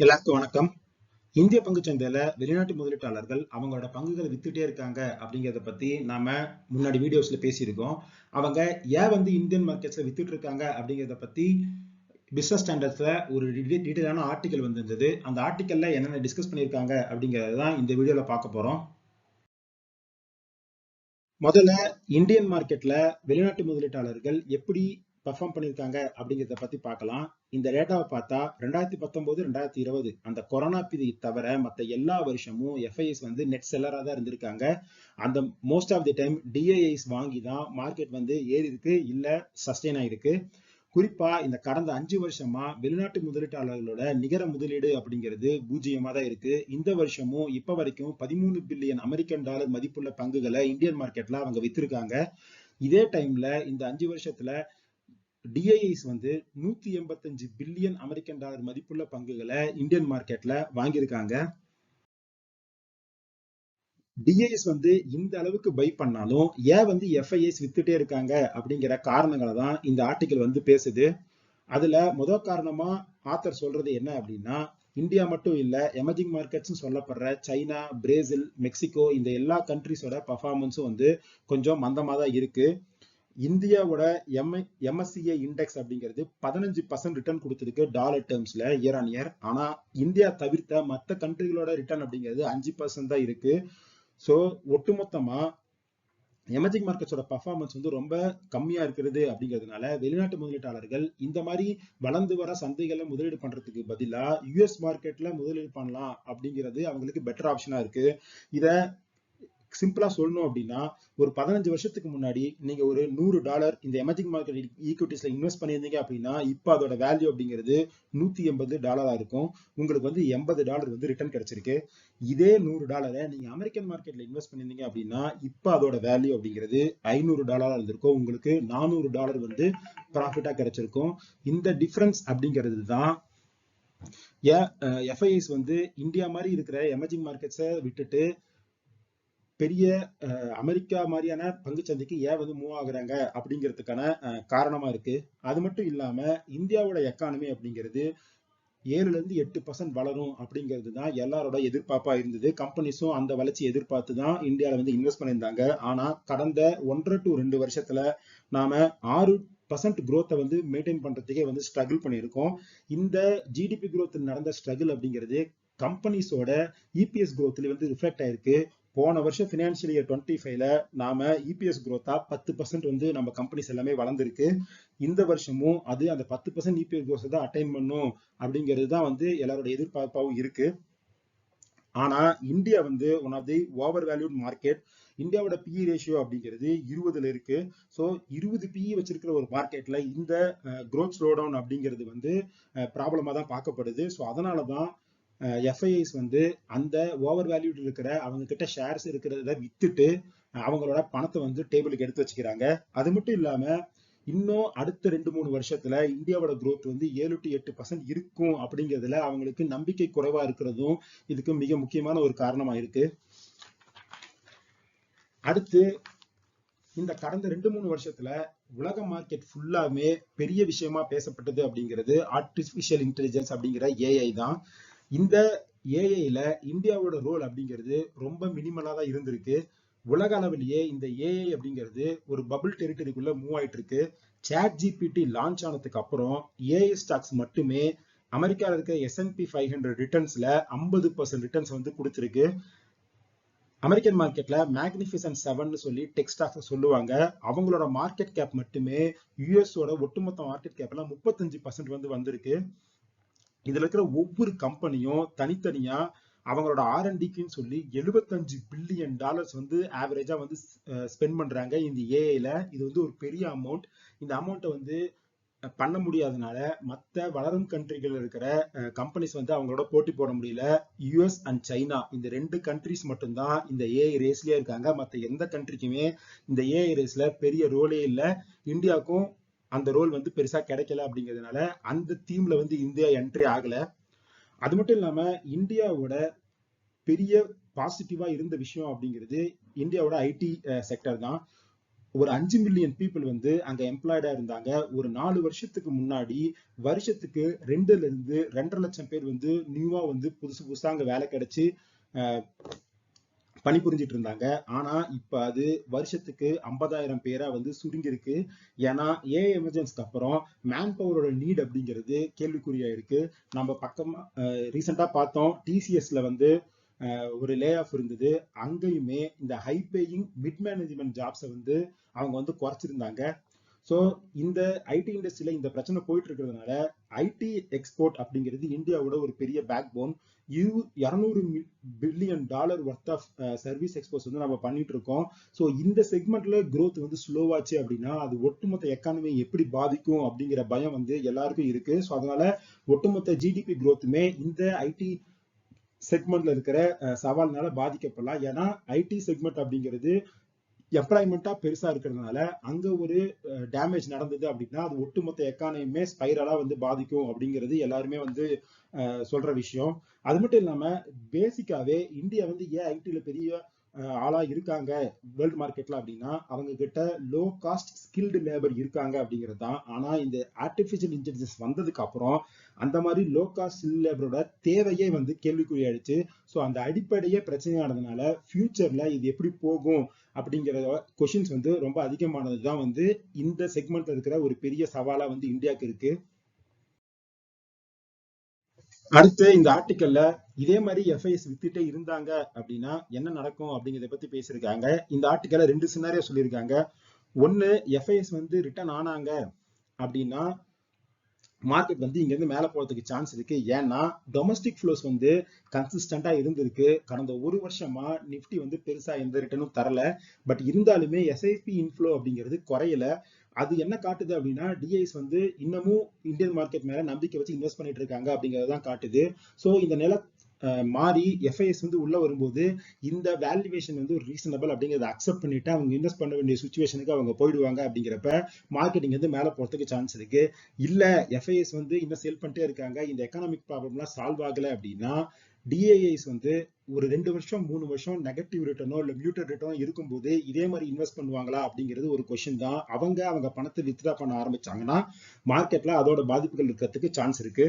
எல்லாருக்கும் வணக்கம். இந்திய பங்குச்சந்தையில வெளிநாட்டு முதலீட்டாளர்கள் அவங்களோட பங்குகளை வித்துட்டே இருக்காங்க அப்படிங்கறத பத்தி நாம முன்னாடி வீடியோஸ்ல பேசியிருக்கோம். அவங்க ஏன் வந்து இந்தியன் மார்க்கெட்ஸ்ல வித்துட்டு இருக்காங்க அப்படிங்கறத பத்தி பிசினஸ் ஸ்டாண்டர்ட்ஸ்ல ஒரு டீட்டெயிலான ஆர்டிக்கல் வந்திருந்தது. அந்த ஆர்டிக்கல்ல என்னென்ன டிஸ்கஸ் பண்ணியிருக்காங்க அப்படிங்கறத தான் இந்த வீடியோல பார்க்க போறோம். முதல்ல இந்தியன் மார்க்கெட்ல வெளிநாட்டு முதலீட்டாளர்கள் எப்படி பர்ஃபார்ம் பண்ணியிருக்காங்க அப்படிங்கிறத பத்தி பார்க்கலாம். இந்த டேட்டாவை பார்த்தா ரெண்டாயிரத்தி பத்தொன்பது ரெண்டாயிரத்தி இருபது. அந்த கொரோனா பீதி தவிர மற்ற எல்லா வருஷமும் எஃப்ஐஎஸ் வந்து நெட் செல்லராக தான் இருந்திருக்காங்க. அந்த most of the time DIIs வாங்கி தான் மார்க்கெட் வந்து ஏறி இருக்கு இல்ல சஸ்டெயின் ஆயிருக்கு. குறிப்பா இந்த கடந்த அஞ்சு வருஷமா வெளிநாட்டு முதலீட்டாளர்களோட நிகர முதலீடு அப்படிங்கிறது பூஜ்ஜியமா தான் இருக்கு. இந்த வருஷமும் இப்ப வரைக்கும் பதிமூணு பில்லியன் அமெரிக்கன் டாலர் மதிப்புள்ள பங்குகளை இந்தியன் மார்க்கெட்ல அவங்க வித்திருக்காங்க. இதே டைம்ல இந்த அஞ்சு வருஷத்துல டிஐஐஸ் வந்து நூத்தி எண்பத்தஞ்சு பில்லியன் அமெரிக்கன் டாலர் மதிப்புள்ள பங்குகளை இந்தியன் மார்க்கெட்ல வாங்கியிருக்காங்க. டிஐஎஸ் வந்து இந்த அளவுக்கு பை பண்ணாலும் ஏன் வந்து எஃப்ஐஎஸ் வித்துட்டே இருக்காங்க அப்படிங்கிற காரணங்களை தான் இந்த ஆர்டிகல் வந்து பேசுது. அதுல முதல் காரணமா ஆத்தர் சொல்றது என்ன அப்படின்னா இந்தியா மட்டும் இல்ல எமர்ஜிங் மார்க்கெட்ஸ் சொல்லப்படுற சைனா பிரேசில் மெக்சிகோ இந்த எல்லா கண்ட்ரிஸோட பர்ஃபார்மன்ஸும் வந்து கொஞ்சம் மந்தமா தான் இருக்கு. இந்தியாவோட எம்ஐ எம்எஸ்சிஏ இண்டெக்ஸ் அப்படிங்கிறது பதினஞ்சு பர்சன்ட் ரிட்டர்ன் கொடுத்துருக்கு டாலர் டேர்ம்ஸ்ல இயர் ஆன் இயர் ஆனா இந்தியா தவிர்த்த மற்ற கண்ட்ரிகளோட ரிட்டர்ன் அப்படிங்கிறது அஞ்சு பர்சன்ட் தான் இருக்கு. ஸோ ஒட்டுமொத்தமா எமர்ஜிங் மார்க்கெட்ஸோட பர்ஃபார்மன்ஸ் வந்து ரொம்ப கம்மியா இருக்கிறது அப்படிங்கிறதுனால வெளிநாட்டு முதலீட்டாளர்கள் இந்த மாதிரி வளர்ந்து வர சந்தைகளை முதலீடு பண்றதுக்கு பதிலாக யூஎஸ் மார்க்கெட்ல முதலீடு பண்ணலாம் அப்படிங்கிறது அவங்களுக்கு பெட்டர் ஆப்ஷனா இருக்கு. இத சிம்பிளா சொல்லணும் அப்படின்னா ஒரு பதினஞ்சு வருஷத்துக்கு முன்னாடி நீங்க ஒரு நூறு டாலர் இந்த எமர்ஜிங் மார்க்கெட் ஈக்விட்டிஸ்ல இன்வெஸ்ட் பண்ணியிருந்தீங்க அப்படின்னா இப்போ அதோட வேல்யூ அப்படிங்கிறது நூத்தி எண்பது டாலரா இருக்கும். உங்களுக்கு வந்து எண்பது டாலர் வந்து ரிட்டர்ன் கிடைச்சிருக்கு. இதே நூறு டாலரை நீங்க அமெரிக்கன் மார்க்கெட்ல இன்வெஸ்ட் பண்ணியிருந்தீங்க அப்படின்னா இப்போ அதோட வேல்யூ அப்படிங்கிறது ஐநூறு டாலரா இருந்திருக்கும். உங்களுக்கு நானூறு டாலர் வந்து ப்ராஃபிட்டா கிடைச்சிருக்கும். இந்த டிஃபரன்ஸ் அப்படிங்கிறது தான் எஃப்ஐஎஸ் வந்து இந்தியா மாதிரி இருக்கிற எமர்ஜிங் மார்க்கெட்ஸை விட்டுட்டு பெரிய அமெரிக்கா மாதிரியான பங்குச்சந்தைக்கு ஏன் வந்து மூவ் ஆகுறாங்க அப்படிங்கிறதுக்கான காரணமா இருக்கு. அது மட்டும் இல்லாம இந்தியாவோட எக்கானமி அப்படிங்கிறது ஏழுல இருந்து எட்டு பர்சன்ட் வளரும் அப்படிங்கிறது தான் எல்லாரோட எதிர்பார்ப்பா இருந்தது. கம்பெனிஸும் அந்த வளர்ச்சி எதிர்பார்த்து தான் இந்தியாவில் வந்து இன்வெஸ்ட் பண்ணியிருந்தாங்க. ஆனா கடந்த ஒன்றரை டு ரெண்டு வருஷத்துல நாம ஆறு பர்சன்ட் குரோத்தை வந்து மெயின்டைன் பண்றதுக்கே வந்து ஸ்ட்ரகிள் பண்ணியிருக்கோம். இந்த ஜிடிபி குரோத் நடந்த ஸ்ட்ரகிள் அப்படிங்கிறது கம்பெனிஸோட இபிஎஸ் குரோத்ல வந்து ரிஃப்ளெக்ட் ஆயிருக்கு. போன வருஷம் பினான்சியல் இயர் டுவெண்ட்டி ஃபைவ்ல நாம இபிஎஸ் குரோத்தா பத்து பர்சன்ட் வந்து நம்ம கம்பெனிஸ் எல்லாமே வளர்ந்துருக்கு. இந்த வருஷமும் அது அந்த பத்து பர்சன்ட் இபிஎஸ் குரோத் தான் அட்டைன் பண்ணும் அப்படிங்கிறது தான் வந்து எல்லாரோட எதிர்பார்ப்பாவும் இருக்கு. ஆனா இந்தியா வந்து one of the over valued market இந்தியாவோட பிஇ ரேஷியோ அப்படிங்கிறது இருபதுல இருக்கு. ஸோ இருபது பிஇ வச்சிருக்கிற ஒரு மார்க்கெட்ல இந்த குரோத் ஸ்லோ டவுன் அப்படிங்கிறது வந்து ப்ராப்ளமா தான் பார்க்கப்படுது. ஸோ அதனால தான் எஃப்ஐஐஸ் வந்து அந்த ஓவர் வேல்யூட் இருக்கிற அவங்க கிட்ட ஷேர்ஸ் இருக்கிறத வித்துட்டு அவங்களோட பணத்தை வந்து டேபிளுக்கு எடுத்து வச்சுக்கிறாங்க. அது மட்டும் இல்லாம இன்னும் அடுத்த ரெண்டு மூணு வருஷத்துல இந்தியாவோட குரோத் வந்து ஏழு டு எட்டு பர்சன்ட் இருக்கும் அப்படிங்கிறதுல அவங்களுக்கு நம்பிக்கை குறைவா இருக்கிறதும் இதுக்கு மிக முக்கியமான ஒரு காரணமா இருக்கு. அடுத்து இந்த கடந்த ரெண்டு மூணு வருஷத்துல உலக மார்க்கெட் ஃபுல்லாமே பெரிய விஷயமா பேசப்பட்டது அப்படிங்கிறது ஆர்டிபிஷியல் இன்டெலிஜென்ஸ் அப்படிங்கிற ஏஐ தான். இந்த ஏஐல இந்தியாவோட ரோல் அப்படிங்கிறது ரொம்ப மினிமலா தான் இருந்திருக்கு. உலக அளவிலேயே இந்த ஏஐ அப்படிங்கிறது ஒரு பபுள் டெரிட்டரிக்குள்ள மூவ் ஆயிட்டு இருக்கு சேட் ஜிபிடி லான்ச் ஆனதுக்கு அப்புறம் ஏஐ ஸ்டாக்ஸ் மட்டுமே அமெரிக்காவில் இருக்க எஸ்என்பி ஃபைவ் ஹண்ட்ரட் ரிட்டர்ன்ஸ்ல ஐம்பது பர்சன்ட் ரிட்டர்ன்ஸ் வந்து கொடுத்துருக்கு. அமெரிக்கன் மார்க்கெட்ல மேக்னிஃபிசன் செவன் சொல்லி டெக் ஸ்டாக்ஸ் சொல்லுவாங்க. அவங்களோட மார்க்கெட் கேப் மட்டுமே யூஎஸோட ஒட்டுமொத்த மார்க்கெட் கேப்ல முப்பத்தஞ்சு பர்சன்ட் வந்து வந்திருக்கு. இதுல இருக்கிற ஒவ்வொரு கம்பெனியும் தனித்தனியா அவங்களோட ஆர்என்டிக்குன்னு சொல்லி எழுபத்தஞ்சு பில்லியன் டாலர்ஸ் வந்து ஆவரேஜா வந்து ஸ்பெண்ட் பண்றாங்க. இந்த ஏஐல இது வந்து ஒரு பெரிய அமௌண்ட் இந்த அமௌண்ட்டை வந்து பண்ண முடியாதனால மற்ற வளரும் கண்ட்ரிகள் இருக்கிற கம்பெனிஸ் வந்து அவங்களோட போட்டி போட முடியல. யூஎஸ் அண்ட் சைனா இந்த ரெண்டு கண்ட்ரிஸ் மட்டும்தான் இந்த ஏஐ ரேஸ்லயே இருக்காங்க. மற்ற எந்த கண்ட்ரிக்குமே இந்த ஏஐ ரேஸ்ல பெரிய ரோலே இல்லை. இந்தியாவுக்கும் அந்த ரோல் வந்து பெருசா கிடைக்கல அப்படிங்கிறதுனால அந்த தீம்ல வந்து இந்தியா என்ட்ரி ஆகல. அது மட்டும் இல்லாம இந்தியாவோட பெரிய பாசிட்டிவா இருந்த விஷயம் அப்படிங்கிறது இந்தியாவோட ஐடி செக்டர் தான். ஒரு அஞ்சு மில்லியன் பீப்புள் வந்து அங்க எம்ப்ளாய்டா இருந்தாங்க. ஒரு நாலு வருஷத்துக்கு முன்னாடி வருஷத்துக்கு ரெண்டுல இருந்து ரெண்டரை லட்சம் பேர் வந்து நியூவா வந்து புதுசு புதுசா அங்க வேலை கிடைச்சு அஹ், பணிபுரிஞ்சிட்டு இருந்தாங்க ஆனா இப்ப அது வருஷத்துக்கு ஐம்பதாயிரம் பேரா வந்து சுருங்கிருக்கு. ஏன்னா ஏ எமர்ஜென்சிக்கு அப்புறம் மேன் பவரோட நீட் அப்படிங்கிறது கேள்விக்குறியா இருக்கு நம்ம பக்கமா ரீசெண்டா பார்த்தோம். டிசிஎஸ்ல வந்து ஒரு லே ஆஃப் இருந்தது. அங்கேயுமே இந்த ஹை பேயிங் மிட் மேனேஜ்மெண்ட் ஜாப்ஸை வந்து அவங்க வந்து குறைச்சிருந்தாங்க. ஸோ இந்த ஐடி இண்டஸ்ட்ரியில இந்த பிரச்சனை போயிட்டு இருக்கிறதுனால ஐடி எக்ஸ்போர்ட் அப்படிங்கிறது இந்தியாவோட ஒரு பெரிய பேக் போன் இரு இரநூறு billion dollar worth of service exports வந்து நம்ம பண்ணிட்டு இருக்கோம் ஸோ இந்த செக்மெண்ட்ல க்ரோத் வந்து ஸ்லோவாச்சு அப்படின்னா அது ஒட்டுமொத்த எக்கானமி எப்படி பாதிக்கும் அப்படிங்கிற பயம் வந்து எல்லாருக்கும் இருக்கு. ஸோ அதனால ஒட்டுமொத்த ஜிடிபி க்ரோத்துமே இந்த ஐடி செக்மெண்ட்ல இருக்கிற சவால்னால பாதிக்கப்படலாம். ஏன்னா ஐடி செக்மெண்ட் அப்படிங்கிறது எம்ப்ளாய்மெண்ட்டா பெருசா இருக்கிறதுனால அங்க ஒரு டேமேஜ் நடந்தது அப்படின்னா அது ஒட்டுமொத்த எக்கானமியுமே ஸ்பைரலாக வந்து பாதிக்கும் அப்படிங்கிறது எல்லாருமே வந்து அஹ், சொல்ற விஷயம். அது மட்டும் இல்லாம பேசிக்காவே இந்தியா வந்து ஏன் ஐடியில் பெரிய ஆளா இருக்காங்க வேர்ல்ட் மார்க்கெட்ல அப்படின்னா அவங்க கிட்ட லோ காஸ்ட் ஸ்கில்டு லேபர் இருக்காங்க அப்படிங்கிறது தான். ஆனா இந்த ஆர்டிபிஷியல் இன்டெலிஜென்ஸ் வந்ததுக்கு அப்புறம் அந்த மாதிரி லோ காஸ்ட் ஸ்கில் லேபரோட தேவையே வந்து கேள்விக்குறியாயிடுச்சு ஸோ அந்த அடிப்படையே பிரச்சனையானதுனால ஃபியூச்சர்ல இது எப்படி போகும் அப்படிங்கிற கொஷின்ஸ் வந்து ரொம்ப அதிகமானது தான் வந்து இந்த செக்மெண்ட்ல இருக்கிற ஒரு பெரிய சவாலா வந்து இந்தியாவுக்கு இருக்கு. அடுத்து இந்த ஆர்டிக்கல்ல இதே மாதிரி எஃப்ஐஎஸ் வித்துட்டே இருந்தாங்க அப்படின்னா என்ன நடக்கும் அப்படிங்கறத பத்தி பேசியிருக்காங்க. இந்த ஆர்டிக்கல்ல ரெண்டு சினாரியோ சொல்லியிருக்காங்க. ஒன்னு எஃப்ஐஎஸ் வந்து ரிட்டர்ன் ஆனாங்க அப்படின்னா மார்க்கெட் வந்து இங்க இருந்து மேல போறதுக்கு சான்ஸ் இருக்கு. ஏன்னா டொமஸ்டிக் ஃப்ளோஸ் வந்து கன்சிஸ்டண்டா இருந்திருக்கு. கடந்த ஒரு வருஷமா நிஃப்டி வந்து பெருசா எந்த ரிட்டர்னும் தரல. பட் இருந்தாலுமே எஸ்ஐபி இன்ஃப்ளோ அப்படிங்கிறது குறையல. அது என்ன காட்டுது அப்படின்னா டிஐஸ் வந்து இன்னமும் இந்தியன் மார்க்கெட் மேல நம்பிக்கை வச்சு இன்வெஸ்ட் பண்ணிட்டு இருக்காங்க அப்படிங்கறத தான் காட்டுது. சோ இந்த நில மாறி எஃப்ஐஎஸ் வந்து உள்ள வரும்போது இந்த வேல்யூவேஷன் வந்து ஒரு ரீசனபிள் அப்படிங்கறத அக்செப்ட் பண்ணிட்டு அவங்க இன்வெஸ்ட் பண்ண வேண்டிய சுச்சுவேஷனுக்கு அவங்க போயிடுவாங்க அப்படிங்கிறப்ப மார்க்கெட்டிங் வந்து மேல போறதுக்கு சான்ஸ் இருக்கு. இல்ல எஃப்ஐஎஸ் வந்து இன்னும் செல் பண்ணிட்டே இருக்காங்க. இந்த எக்கனாமிக் ப்ராப்ளம்லாம் சால்வ் ஆகல அப்படின்னா டிஏஐஸ் வந்து ஒரு ரெண்டு வருஷம் மூணு வருஷம் நெகட்டிவ் ரிட்டர்னோ இல்ல மியூட்டட் ரிட்டர்னோ இருக்கும்போது இதே மாதிரி இன்வெஸ்ட் பண்ணுவாங்களா அப்படிங்கிறது ஒரு கொஸ்டின் தான். அவங்க அவங்க பணத்தை வித்ட்ரா பண்ண ஆரம்பிச்சாங்கன்னா மார்க்கெட்ல அதோட பாதிப்புகள் இருக்கிறதுக்கு சான்ஸ் இருக்கு.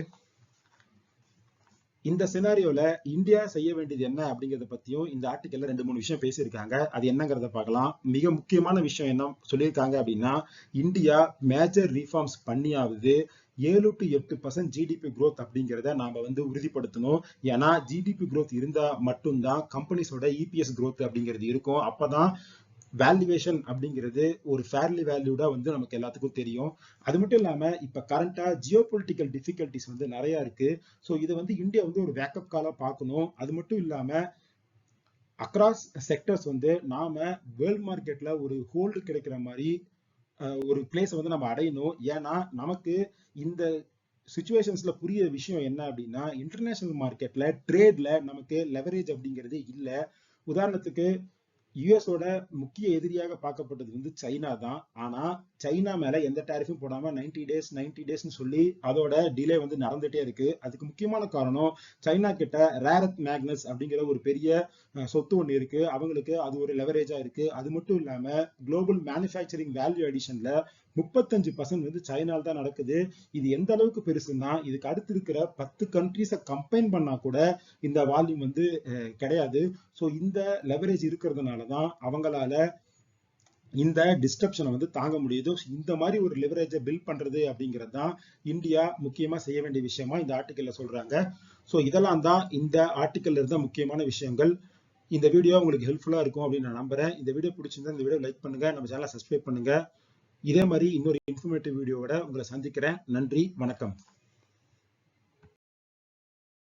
இந்த சினாரியோல இந்தியா செய்ய வேண்டியது என்ன அப்படிங்கறத பத்தியும் இந்த ஆர்டிக்கல்ல ரெண்டு மூணு விஷயம் பேசியிருக்காங்க. அது என்னங்கிறத பார்க்கலாம். மிக முக்கியமான விஷயம் என்ன சொல்லியிருக்காங்க அப்படின்னா இந்தியா மேஜர் ரீஃபார்ம்ஸ் பண்ணியாவது ஏழு டு எட்டு பர்சன்ட் ஜிடிபி க்ரோத் அப்படிங்கிறத நாம வந்து உறுதிப்படுத்தணும். ஏன்னா ஜிடிபி க்ரோத் இருந்தா மட்டும்தான் கம்பெனிஸோட இபிஎஸ் க்ரோத் அப்படிங்கிறது இருக்கும். அப்பதான் வேல்யூவேஷன் அப்படிங்கிறது ஒரு ஃபேர்லி வேல்யூடா வந்து நமக்கு எல்லாத்துக்கும் தெரியும். அது மட்டும் இல்லாம இப்ப கரண்டா ஜியோ பொலிட்டிக்கல் டிஃபிகல்டிஸ் வந்து நிறைய இருக்கு. ஸோ இதை வந்து இந்தியா வந்து ஒரு வேக்கப் காலா பார்க்கணும். அது மட்டும் இல்லாம அக்ராஸ் செக்டர்ஸ் வந்து நாம வேர்ல்ட் மார்க்கெட்ல ஒரு ஹோல்டு கிடைக்கிற மாதிரி ஒரு பிளேஸை வந்து நம்ம அடையணும். ஏன்னா நமக்கு இந்த சுச்சுவேஷன்ஸ்ல புரிய விஷயம் என்ன அப்படின்னா இன்டர்நேஷனல் மார்க்கெட்ல ட்ரேட்ல நமக்கு லெவரேஜ் அப்படிங்கிறது இல்லை. உதாரணத்துக்கு யுஎஸோட முக்கிய எதிரியாக பார்க்கப்பட்டது வந்து சைனா தான். ஆனா சைனா மேல எந்த டேரிஃபும் போடாம 90 டேஸ் 90 டேஸ்னு சொல்லி அதோட டிலே வந்து நடந்துட்டே இருக்கு. அதுக்கு முக்கியமான காரணம் சைனா கிட்ட ரேரத் மேக்னஸ் அப்படிங்கிற ஒரு பெரிய சொத்து ஒன்று இருக்கு. அவங்களுக்கு அது ஒரு லெவரேஜா இருக்கு. அது மட்டும் இல்லாம குளோபல் மேனுஃபேக்சரிங் வேல்யூ அடிஷன்ல முப்பத்தஞ்சு பர்சன்ட் வந்து சைனால தான் நடக்குது. இது எந்த அளவுக்கு பெருசுன்னா இதுக்கு அடுத்து இருக்கிற பத்து கண்ட்ரீஸை கம்பைன் பண்ணா கூட இந்த வால்யூம் வந்து அஹ், கிடையாது. ஸோ இந்த லெவரேஜ் இருக்கிறதுனால தான் அவங்களால இந்த டிஸ்டப்ஷனை வந்து தாங்க முடியுது. இந்த மாதிரி ஒரு லெவரேஜை பில்ட் பண்றது அப்படிங்கிறது தான் இந்தியா முக்கியமா செய்ய வேண்டிய விஷயமா இந்த ஆர்டிக்கல்ல சொல்றாங்க. ஸோ இதெல்லாம் தான் இந்த ஆர்டிக்கல்ல இருந்த முக்கியமான விஷயங்கள். இந்த வீடியோ உங்களுக்கு ஹெல்ப்ஃபுல்லா இருக்கும் அப்படின்னு நான் நம்புறேன். இந்த வீடியோ பிடிச்சிருந்தா இந்த வீடியோ லைக் பண்ணுங்க. நம்ம சேனலை சப்ஸ்கிரைப் பண்ணுங்க. இதே மாதிரி இன்னொரு இன்ஃபர்மேட்டிவ் வீடியோவோட உங்களை சந்திக்கிறேன். நன்றி. வணக்கம்.